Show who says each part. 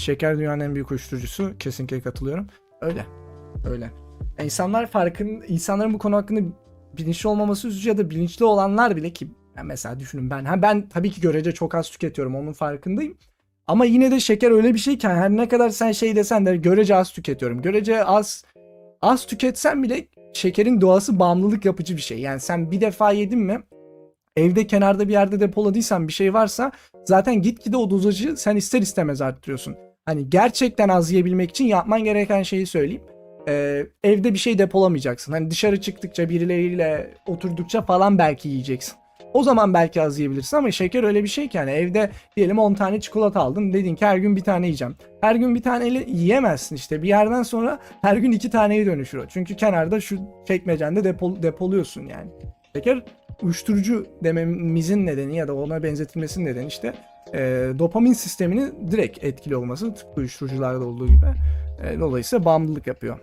Speaker 1: şeker dünyanın en büyük uyuşturucusu. Kesinlikle katılıyorum. Öyle. Öyle. Yani insanlar farkın, insanların bu konu hakkında bilinçli olmaması üzücü ya da bilinçli olanlar bile ki yani mesela düşünün ben ha ben tabii ki görece çok az tüketiyorum onun farkındayım. Ama yine de şeker öyle bir şey ki her ne kadar sen şey desen de görece az tüketiyorum. Görece az az tüketsen bile şekerin doğası bağımlılık yapıcı bir şey. Yani sen bir defa yedin mi evde kenarda bir yerde depoladıysan bir şey varsa zaten gitgide o dozajı sen ister istemez arttırıyorsun. Hani gerçekten az yiyebilmek için yapman gereken şeyi söyleyeyim. Ee, evde bir şey depolamayacaksın. Hani dışarı çıktıkça birileriyle oturdukça falan belki yiyeceksin. O zaman belki az yiyebilirsin ama şeker öyle bir şey ki hani evde diyelim 10 tane çikolata aldın. Dedin ki her gün bir tane yiyeceğim. Her gün bir taneyle yiyemezsin işte. Bir yerden sonra her gün iki taneye dönüşür o. Çünkü kenarda şu çekmecende depol depoluyorsun yani. Şeker uyuşturucu dememizin nedeni ya da ona benzetilmesinin nedeni işte e, dopamin sistemini direkt etkili olması tıpkı uyuşturucularda olduğu gibi. E, dolayısıyla bağımlılık yapıyor.